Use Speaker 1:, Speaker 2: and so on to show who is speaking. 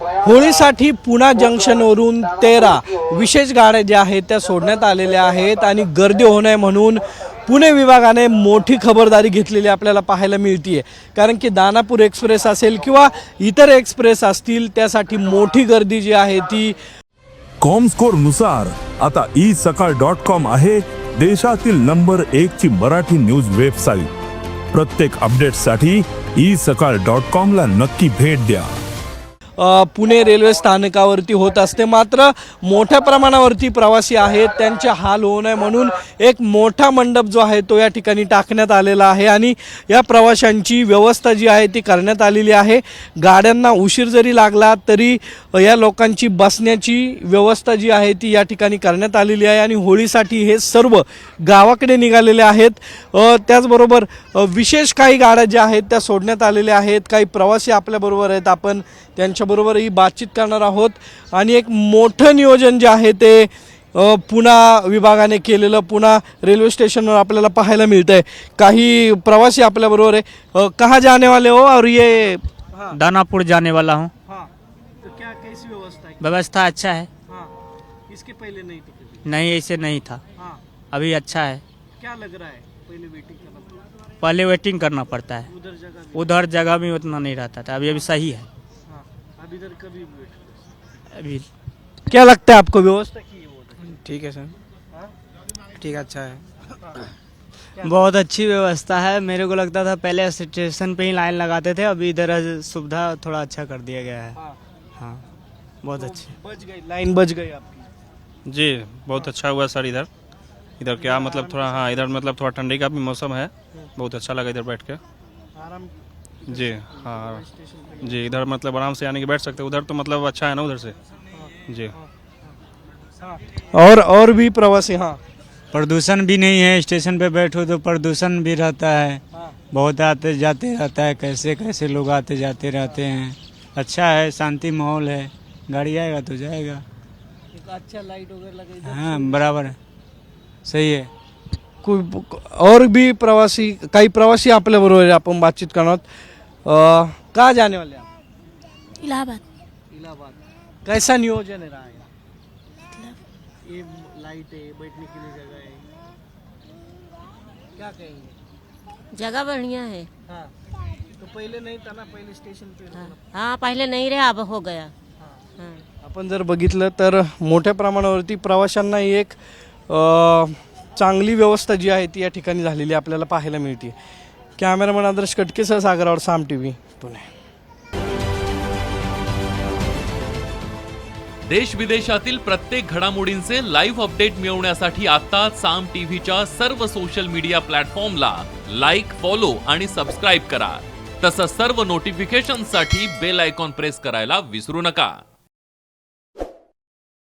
Speaker 1: होळीसाठी पुणा जंक्शनवरून तेरा विशेष गाड्या ज्या आहेत त्या सोडण्यात आलेल्या आहेत आणि गर्दी होऊ नये म्हणून पुणे विभागाने मोठी खबरदारी घेतलेली आपल्याला पाहायला मिळतीये. कारण की दानापूर एक्सप्रेस असेल किंवा इतर एक्सप्रेस असतील त्यासाठी मोठी गर्दी जी आहे ती
Speaker 2: कॉमस्कोरनुसार आता ई सकाळ डॉट कॉम आहे देशातील नंबर एक ची मराठी न्यूज वेबसाईट प्रत्येक अपडेटसाठी ई सकाळ डॉट कॉम ला नक्की भेट द्या.
Speaker 1: पुणे रेल्वे स्थानकावरती होत असते. मात्र मोठ्या प्रमाणावरती प्रवासी आहेत. त्यांचे हाल होऊ नये म्हणून एक मोठा मंडप जो आहे तो या ठिकाणी टाकण्यात आलेला आहे आणि या प्रवाशांची व्यवस्था जी आहे ती करण्यात आलेली आहे. गाड्यांना उशीर जरी लागला तरी या लोकांची बसण्याची व्यवस्था जी आहे ती या ठिकाणी करण्यात आलेली आहे आणि होळीसाठी हे सर्व गावाकडे निघालेले आहेत. त्याचबरोबर विशेष काही गाड्या ज्या आहेत त्या सोडण्यात आलेल्या आहेत. काही प्रवासी आपल्याबरोबर आहेत. आपण त्यांच्या त्यांच्याबरोबरही बातचीत करणार आहोत. आणि एक मोठं नियोजन जे आहे ते पुणा विभागाने केलेलं पुणा रेल्वे स्टेशनवर आपल्याला पाहायला मिळतं आहे काही प्रवासी आपल्याबरोबर आहे. कहाँ जाने वाले हो? और ये हाँ.
Speaker 3: दानापुर जाने वाला हूँ।
Speaker 1: हाँ. तो क्या कैसी व्यवस्था है?
Speaker 3: व्यवस्था अच्छा है।
Speaker 1: हाँ. इसके पहले नहीं
Speaker 3: नहीं ऐसे नहीं था।
Speaker 1: हाँ.
Speaker 3: अभी अच्छा है।
Speaker 1: क्या लग रहा है? पहले वेटिंग करना।
Speaker 3: पहले वेटिंग करना पड़ता है।
Speaker 1: उधर जगह भी-
Speaker 3: उतना नहीं रहता था। अभी अभी सही है
Speaker 1: हाँ। अब इधर कभी
Speaker 3: अभी।
Speaker 1: क्या लगता है आपको व्यवस्था की है? वो
Speaker 4: ठीक है सर।
Speaker 1: हाँ?
Speaker 4: ठीक अच्छा है।
Speaker 3: बहुत अच्छी व्यवस्था है। मेरे को लगता था पहले स्टेशन पे ही लाइन लगाते थे अभी इधर सुविधा थोड़ा अच्छा कर दिया गया है।
Speaker 1: हाँ।
Speaker 3: हाँ बहुत अच्छी।
Speaker 1: बच गई लाइन बच गई आपकी।
Speaker 5: जी बहुत अच्छा हुआ सर इधर। इधर क्या मतलब थोड़ा हाँ इधर मतलब थोड़ा ठंडी का भी मौसम है। बहुत अच्छा लगा इधर बैठ के।
Speaker 1: आराम
Speaker 5: जी हाँ। जी इधर मतलब आराम से आने के बैठ सकते हैं। उधर तो मतलब अच्छा है ना उधर से? जी।
Speaker 1: और और भी प्रवासी हाँ।
Speaker 3: प्रदूषण भी नहीं है स्टेशन पे बैठो तो प्रदूषण भी रहता है। बहुत आते जाते रहता है कैसे कैसे लोग आते जाते रहते हैं। अच्छा है शांति माहौल है। गाड़ी आएगा तो जाएगा।
Speaker 1: एक अच्छा लाइट वगैरह
Speaker 3: हाँ बराबर है। सही है।
Speaker 1: कोई और भी प्रवासी काही प्रवासी आपल्या बरोबर आहे, आपण बातचीत करणार आहोत. अ, कहाँ जाने वाले आप?
Speaker 6: इलाहाबाद.
Speaker 1: इलाहाबाद. कैसा नियोजन है रहा है ये लाइट है बैठने के लिए जगह है। क्या कहेंगे?
Speaker 6: जगह बढ़िया है।
Speaker 1: हाँ तो पहले नहीं था ना पहले स्टेशन पे
Speaker 6: हाँ, हाँ पहले नहीं रहे अब हो गया। हाँ।
Speaker 1: आपण जर बघितलं तर मोठ्या प्रमाणावरती प्रवाशांना एक अ, चांगली व्यवस्था जी आहे ती या ठिकाणी झालेली आपल्याला पाहायला मिळते. कॅमेरामन आदर्श कटकेसह सागरावर साम टी व्ही पुणे.
Speaker 7: देश विदेशातील प्रत्येक घडामोडींचे लाईव्ह अपडेट मिळवण्यासाठी आता साम टीव्हीच्या सर्व सोशल मीडिया प्लॅटफॉर्मला लाईक फॉलो आणि सबस्क्राईब करा. तसंच सर्व नोटिफिकेशनसाठी बेल आयकॉन प्रेस करायला विसरू नका.